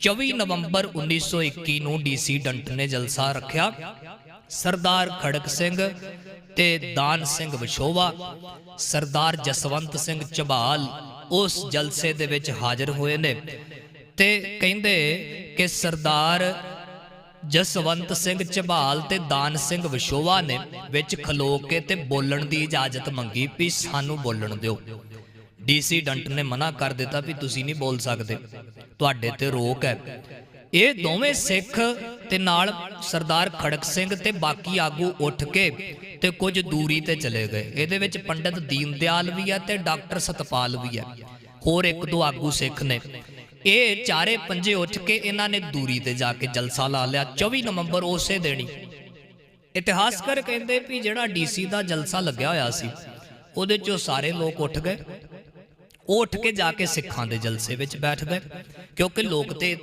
24 ਨਵੰਬਰ 1921 ਨੂੰ ਡੀਸੀ ਡੰਟ ਨੇ ਜਲਸਾ ਰੱਖਿਆ। ਸਰਦਾਰ ਖੜਕ ਸਿੰਘ ਤੇ ਦਾਨ ਸਿੰਘ ਵਿਸ਼ੋਵਾ ਸਰਦਾਰ ਜਸਵੰਤ ਸਿੰਘ ਝਬਾਲ ਉਸ ਜਲਸੇ ਦੇ ਵਿੱਚ ਹਾਜ਼ਰ ਹੋਏ ਨੇ ਤੇ ਕਹਿੰਦੇ ਕਿ ਸਰਦਾਰ ਜਸਵੰਤ ਸਿੰਘ ਝਬਾਲ ਤੇ ਦਾਨ ਸਿੰਘ ਵਿਸ਼ੋਵਾ ਨੇ ਵਿੱਚ ਖਲੋ ਕੇ ਤੇ ਬੋਲਣ ਦੀ ਇਜਾਜ਼ਤ ਮੰਗੀ ਵੀ ਸਾਨੂੰ ਬੋਲਣ ਦਿਓ। ਡੀਸੀ ਡੰਟ ਨੇ ਮਨਾ ਕਰ ਦਿੱਤਾ ਵੀ ਤੁਸੀਂ ਨਹੀਂ ਬੋਲ ਸਕਦੇ। ਤੁਹਾਡੇ ਤੇ ਰੋਕ ਹੈ। ਇਹ ਦੋਵੇਂ ਸਿੱਖ ਤੇ ਨਾਲ ਸਰਦਾਰ ਖੜਕ ਸਿੰਘ ਤੇ ਬਾਕੀ ਆਗੂ ਉੱਠ ਕੇ ਤੇ ਕੁਝ ਦੂਰੀ ਤੇ ਚਲੇ ਗਏ। ਇਹਦੇ ਵਿੱਚ ਪੰਡਤ ਦੀਨ ਦਿਆਲ ਵੀ ਹੈ ਤੇ ਡਾਕਟਰ ਸਤਪਾਲ ਵੀ ਹੈ। ਹੋਰ ਇੱਕ ਦੋ ਆਗੂ ਸਿੱਖ ਨੇ। ਇਹ ਚਾਰੇ ਪੰਜੇ ਉੱਠ ਕੇ ਇਹਨਾਂ ਨੇ ਦੂਰੀ ਤੇ ਜਾ ਕੇ ਜਲਸਾ ਲਾ ਲਿਆ। 24 ਨਵੰਬਰ ਉਸੇ ਦੇਣੀ ਇਤਿਹਾਸਕਾਰ ਕਹਿੰਦੇ ਵੀ ਜਿਹੜਾ ਡੀਸੀ ਦਾ ਜਲਸਾ ਲੱਗਿਆ ਹੋਇਆ ਸੀ, ਉਹਦੇ ਚੋਂ ਸਾਰੇ ਲੋਕ ਉੱਠ ਗਏ। ਉਹ ਉੱਠ ਕੇ ਜਾ ਕੇ ਸਿੱਖਾਂ ਦੇ ਜਲਸੇ ਵਿੱਚ ਬੈਠ ਕਿਉਂਕਿ ਲੋਕ ਤੇ